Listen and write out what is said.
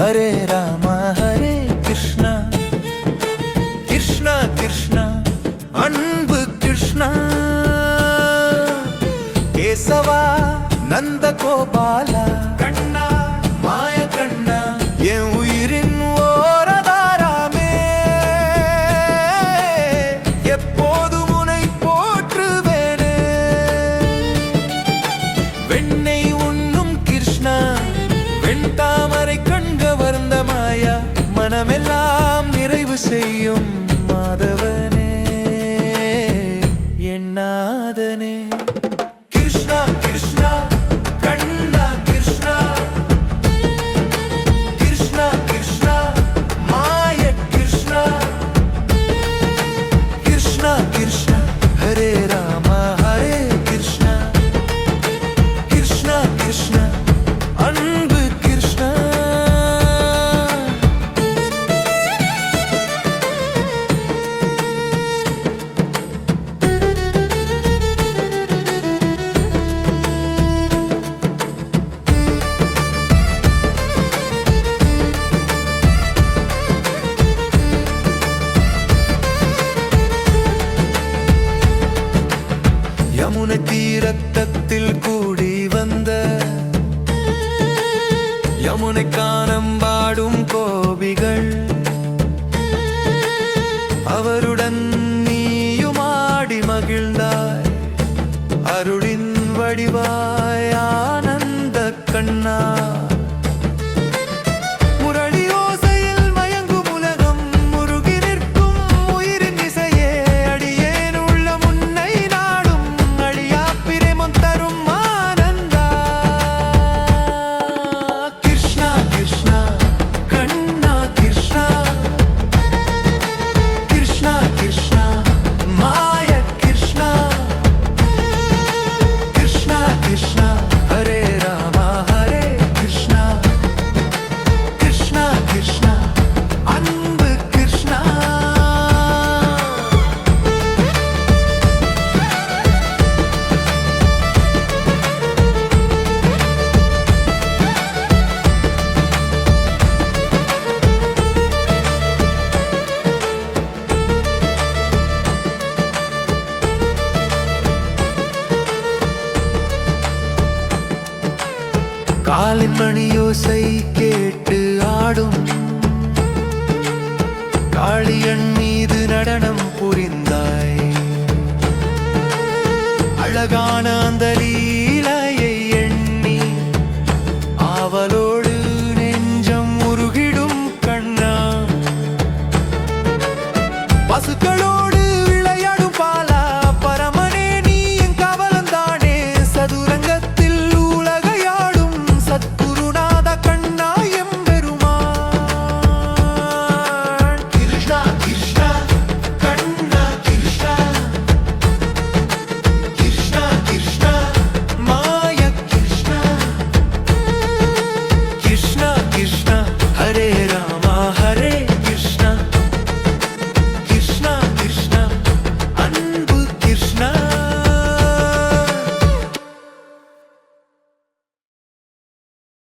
हरे रामा हरे कृष्ण। कृष्ण कृष्ण अन्ब कृष्ण। केशवा नंद गोपाला செய்யும் மாதவனே என்னாதனே யமுனை தீரத்தத்தில் கூடி வந்த யமுனை காணம்பாடும் கோபிகள் அவருடன் நீயும் ஆடி மகிழ்ந்தாய். அருளின் வடிவாய் ஆனந்த கண்ணா. காலின் மணியோசை கேட்டு ஆடும். காளியன் மீது நடனம் புரிந்தாய். அழகான